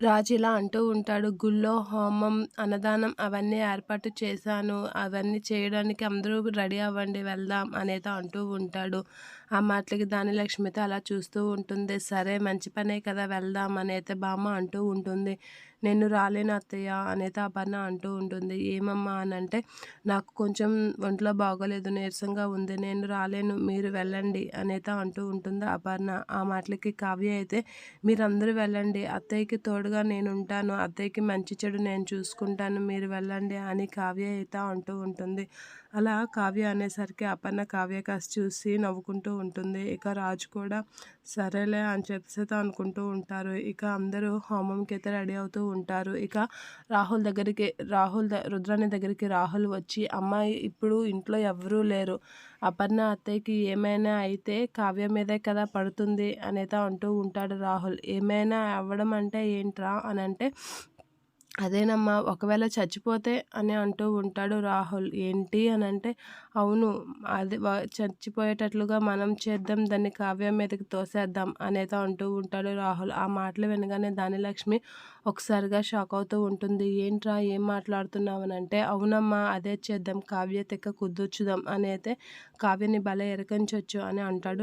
రాజు ఇలా అంటూ ఉంటాడు గుళ్ళో హోమం అన్నదానం అవన్నీ ఏర్పాటు చేశాను. అవన్నీ చేయడానికి అందరూ రెడీ అవ్వండి వెళ్దాం అనేది అంటూ ఉంటాడు. ఆ మాటలకి దాని లక్ష్మితో అలా చూస్తూ ఉంటుంది. సరే మంచి పనే కదా వెళ్దాం అనేది బామ్మ అంటూ ఉంటుంది. నేను రాలేను అత్తయ్య అనేది అపర్ణ అంటూ ఉంటుంది. ఏమమ్మా అని అంటే నాకు కొంచెం ఒంట్లో బాగోలేదు నీరసంగా ఉంది నేను రాలేను మీరు వెళ్ళండి అనేది అంటూ ఉంటుంది అపర్ణ. ఆ మాటలకి కావ్య అయితే మీరందరూ వెళ్ళండి అత్తయ్యకి తోడుగా నేను ఉంటాను అత్తయ్యకి మంచి చెడు నేను చూసుకుంటాను మీరు వెళ్ళండి అని కావ్య అయితే అంటూ ఉంటుంది. అలా కావ్య అనేసరికి అపర్ణ కావ్య కాస్త చూసి నవ్వుకుంటూ ఉంటుంది. ఇక రాజు కూడా సరేలే అని చెప్పేసి అనుకుంటూ ఉంటారు. ఇక అందరూ హోమంకి అయితే రెడీ అవుతూ ఉంటారు. ఇక రాహుల్ దగ్గరికి రాహుల్ రుద్రాణి దగ్గరికి రాహుల్ వచ్చి అమ్మాయి ఇప్పుడు ఇంట్లో ఎవరూ లేరు. అపర్ణ అత్తయ్యకి ఏమైనా అయితే కావ్య మీదే కదా పడుతుంది అనేది అంటూ ఉంటాడు రాహుల్. ఏమైనా అవ్వడం అంటే ఏంట్రా? అని అంటే అదేనమ్మా ఒకవేళ చచ్చిపోతే అని అంటూ ఉంటాడు రాహుల్. ఏంటి అని అంటే అవును అది చచ్చిపోయేటట్లుగా మనం చేద్దాం దాన్ని కావ్య మీదకి తోసేద్దాం అనేది అంటూ ఉంటాడు రాహుల్. ఆ మాటలు వినగానే దానిలక్ష్మి ఒకసారిగా షాక్ అవుతూ ఉంటుంది. ఏంట్రా ఏం మాట్లాడుతున్నావు అని అంటే అవునమ్మా అదే చేద్దాం కావ్య తెక్క కుదుర్చుదాం అని అయితే కావ్యని బల ఎరకంచొచ్చు అని అంటాడు